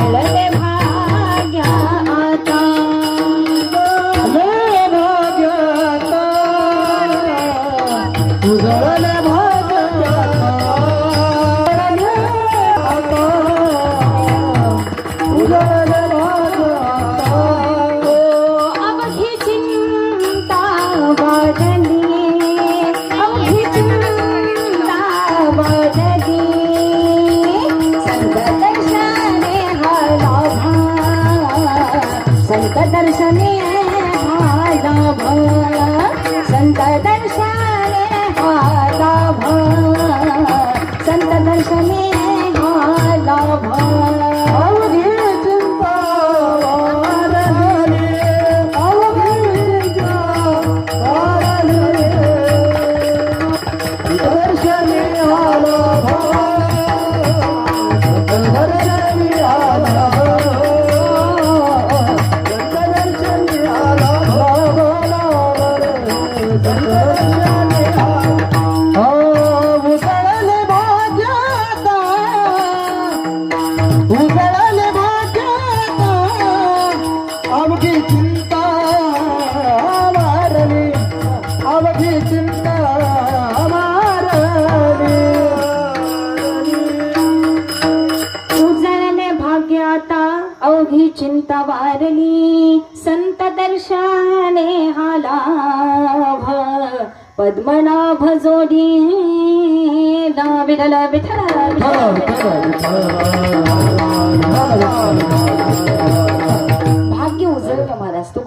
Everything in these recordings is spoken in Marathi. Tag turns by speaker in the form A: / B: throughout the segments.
A: उजळले भाग्या आता.
B: ले भाग्याचा उजळले
A: दर्शने हा लाभ संत दर्शने हा लाभ संत दर्शने हा लाभ
B: अवघी दर्शनी आला चिंता
A: वारली. संत दर्शन पद्मनाभ जोडी विठल विठल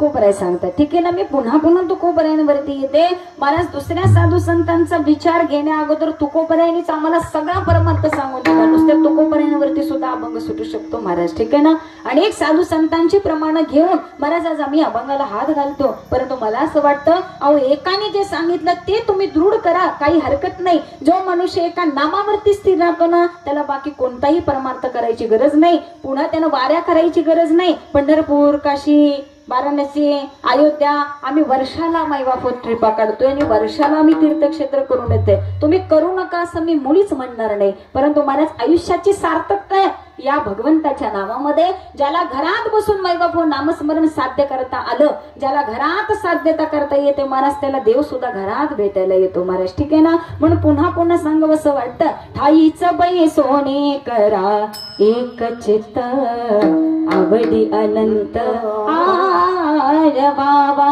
A: तुकोबराय सांगतात. ठीक आहे ना मी पुन्हा पुन्हा तुकोबरायांवरती येते. महाराज दुसऱ्या साधू संतांचा विचार घेण्या अगोदर तुकोबरायांनीच आम्हाला सगळा परमार्थ सांगून दिला नुसत्या तुकोबरायांवरती सुद्धा अभंग सुटू शकतो महाराज ठीक आहे ना? अनेक साधू संतांची प्रमाण घेऊन महाराज आज आम्ही अभंगाला हात घालतो. परंतु मला असं वाटतं अहो एकाने जे सांगितलं ते तुम्ही दृढ करा काही हरकत नाही. जो मनुष्य एका नामावरती स्थिर राहतो ना त्याला बाकी कोणताही परमार्थ करायची गरज नाही. पुन्हा त्यानं वाऱ्या करायची गरज नाही. पंढरपूर काशी वाराणसी अयोध्या आम्ही वर्षाला मायबापत ट्रिपा काढतोय आणि वर्षाला आम्ही तीर्थक्षेत्र करून येते तुम्ही करू नका असं मी मुळीच म्हणणार नाही. परंतु माझ्या आयुष्याची सार्थकता आहे. या भगवंताच्या नावामध्ये ज्याला घरात बसून मैबापो नामस्मरण साध्य करता आलं ज्याला घरात साध्यता करता येते महाराज त्याला देव सुद्धा घरात भेटायला येतो महाराज. ठीक आहे ना? म्हणून पुन्हा पुन्हा सांगावं असं वाटतं ठाईच बै सोने करा एक चित्त आवडी अनंत आर बाबा.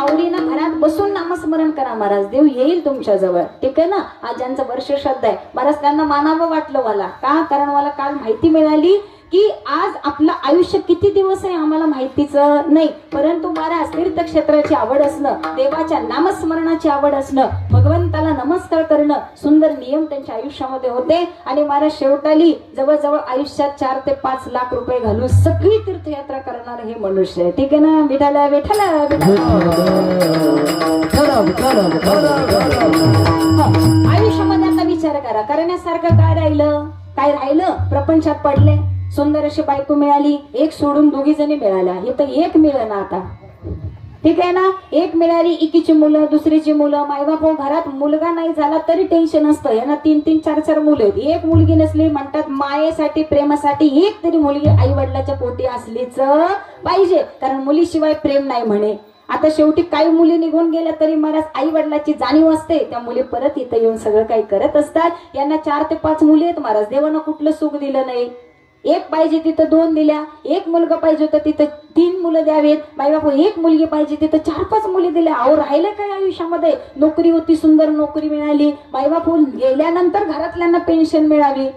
A: आवडीनं घरात नामस्मरण करा महाराज. देव येईल तुमच्या जवळ. ठीक आहे ना? आज ज्यांचं वर्ष श्रद्धा आहे. महाराज त्यांना मानावं वाटलं मला. का? कारण मला काल माहिती मिळाली की आज आपलं आयुष्य किती दिवस आहे आम्हाला माहितीच नाही. परंतु महाराज तीर्थक्षेत्राची आवड असणं देवाच्या नामस्मरणाची आवड असणं भगवंताला नमस्कार करणं सुंदर नियम त्यांच्या आयुष्यामध्ये होते. आणि महाराज शेवटाली जवळजवळ आयुष्यात चार ते पाच लाख रुपये घालून सगळी तीर्थयात्रा करणार हे मनुष्य. ठीक आहे ना? विठाला विठाला आयुष्यामध्ये आता विचार करा. करण्यासारखं काय राहिलं? काय राहिलं? प्रपंचात पडले. सुंदर अशी बायको मिळाली. एक सोडून दोघी जणी मिळाल्या. हे तर एक मिळेना आता. ठीक आहे ना एक मिळाली एकीची मुलं दुसरीची मुलं मायबाप घरात मुलगा नाही झाला तरी टेन्शन असतं. यांना तीन तीन चार चार मुलं आहेत. एक मुलगी नसली म्हणतात मायेसाठी प्रेमासाठी एक तरी मुलगी आई वडिलाच्या पोटी असलीच पाहिजे. कारण मुलीशिवाय प्रेम नाही म्हणे. आता शेवटी काही मुली निघून गेल्या तरी महाराज आई वडिलाची जाणीव असते. त्या मुली परत इथं येऊन सगळं काही करत असतात. यांना चार ते पाच मुली आहेत महाराज. देवानं कुठलं सुख दिलं नाही. एक पाहिजे तिथं दोन दिल्या एक मुलगा पाहिजे होतं तिथं तीन मुलं द्यावेत. बाई बापू एक मुलगी पाहिजे तिथं चार पाच मुली दिल्या. अहो राहिलं काय आयुष्यामध्ये? नोकरी होती सुंदर नोकरी मिळाली. बाई बापू गेल्यानंतर घरातल्यांना पेन्शन मिळावी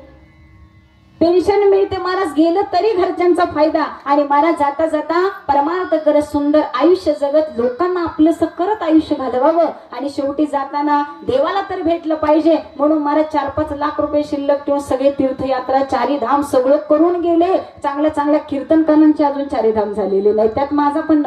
A: पेन्शन मिळते महाराज गेलं तरी घरच्यांचा फायदा. आणि महाराज जाता जाता परमार्थ करत सुंदर आयुष्य जगत लोकांना आपलंसं करत आयुष्य घालवावं. आणि शेवटी जाताना देवाला तर भेटलं पाहिजे. म्हणून महाराज चार पाच लाख रुपये शिल्लक ठेवून सगळे तीर्थयात्रा चारी धाम सगळं करून गेले. चांगल्या चांगल्या कीर्तनकारांचे अजून चारी धाम झालेले नाही त्यात माझा पण